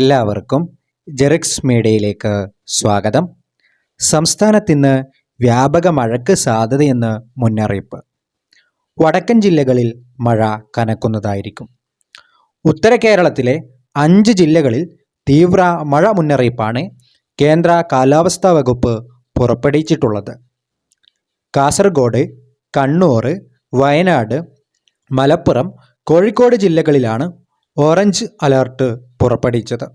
എല്ലാവർക്കും ജെറിക്സ് മീഡിയയിലേക്ക് സ്വാഗതം. സംസ്ഥാനത്തിന്ന് വ്യാപക മഴയ്ക്ക് സാധ്യതയെന്ന് മുന്നറിയിപ്പ്. വടക്കൻ ജില്ലകളിൽ മഴ കനക്കുന്നതായിരിക്കും. ഉത്തര കേരളത്തിലെ അഞ്ച് ജില്ലകളിൽ തീവ്ര മഴ മുന്നറിയിപ്പാണ് കേന്ദ്ര കാലാവസ്ഥാ വകുപ്പ് പുറപ്പെടുവിച്ചിട്ടുള്ളത്. കാസർഗോഡ് കണ്ണൂർ വയനാട് മലപ്പുറം കോഴിക്കോട് ജില്ലകളിലാണ് ഓറഞ്ച് അലർട്ട് പുറപ്പെടുവിച്ചത്.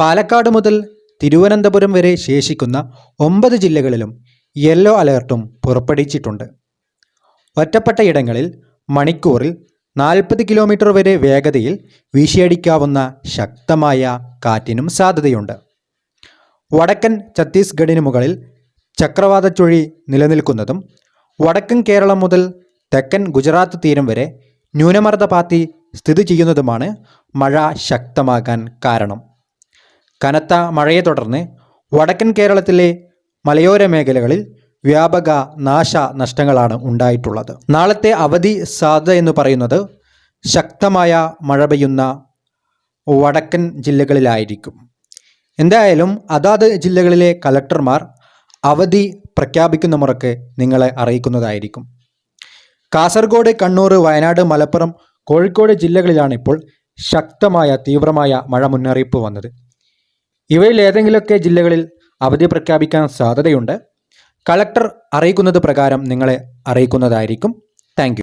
പാലക്കാട് മുതൽ തിരുവനന്തപുരം വരെ ശേഷിക്കുന്ന ഒമ്പത് ജില്ലകളിലും യെല്ലോ അലേർട്ടും പുറപ്പെടുവിച്ചിട്ടുണ്ട്. ഒറ്റപ്പെട്ട ഇടങ്ങളിൽ മണിക്കൂറിൽ നാൽപ്പത് കിലോമീറ്റർ വരെ വേഗതയിൽ വീശിയടിക്കാവുന്ന ശക്തമായ കാറ്റിനും സാധ്യതയുണ്ട്. വടക്കൻ ഛത്തീസ്ഗഡിന് മുകളിൽ ചക്രവാത ചുഴി നിലനിൽക്കുന്നതും വടക്കൻ കേരളം മുതൽ തെക്കൻ ഗുജറാത്ത് തീരം വരെ ന്യൂനമർദ്ദപാത്തി സ്ഥിതി ചെയ്യുന്നതുമാണ് മഴ ശക്തമാകാൻ കാരണം. കനത്ത മഴയെ തുടർന്ന് വടക്കൻ കേരളത്തിലെ മലയോര മേഖലകളിൽ വ്യാപക നാശനഷ്ടങ്ങളാണ് ഉണ്ടായിട്ടുള്ളത്. നാളത്തെ അവധി സാധ്യത എന്ന് പറയുന്നത് ശക്തമായ മഴ പെയ്യുന്ന വടക്കൻ ജില്ലകളിലായിരിക്കും. എന്തായാലും അതാത് ജില്ലകളിലെ കലക്ടർമാർ അവധി പ്രഖ്യാപിക്കുന്ന മുറക്ക് നിങ്ങളെ അറിയിക്കുന്നതായിരിക്കും. കാസർഗോഡ് കണ്ണൂർ വയനാട് മലപ്പുറം കോഴിക്കോട് ജില്ലകളിലാണ് ഇപ്പോൾ ശക്തമായ തീവ്രമായ മഴ മുന്നറിയിപ്പ് വന്നത്. ഇവയിൽ ഏതെങ്കിലുമൊക്കെ ജില്ലകളിൽ അവധി പ്രഖ്യാപിക്കാൻ സാധ്യതയുണ്ട്? കളക്ടർ അറിയിക്കുന്നത് പ്രകാരം നിങ്ങളെ അറിയിക്കുന്നതായിരിക്കും. താങ്ക്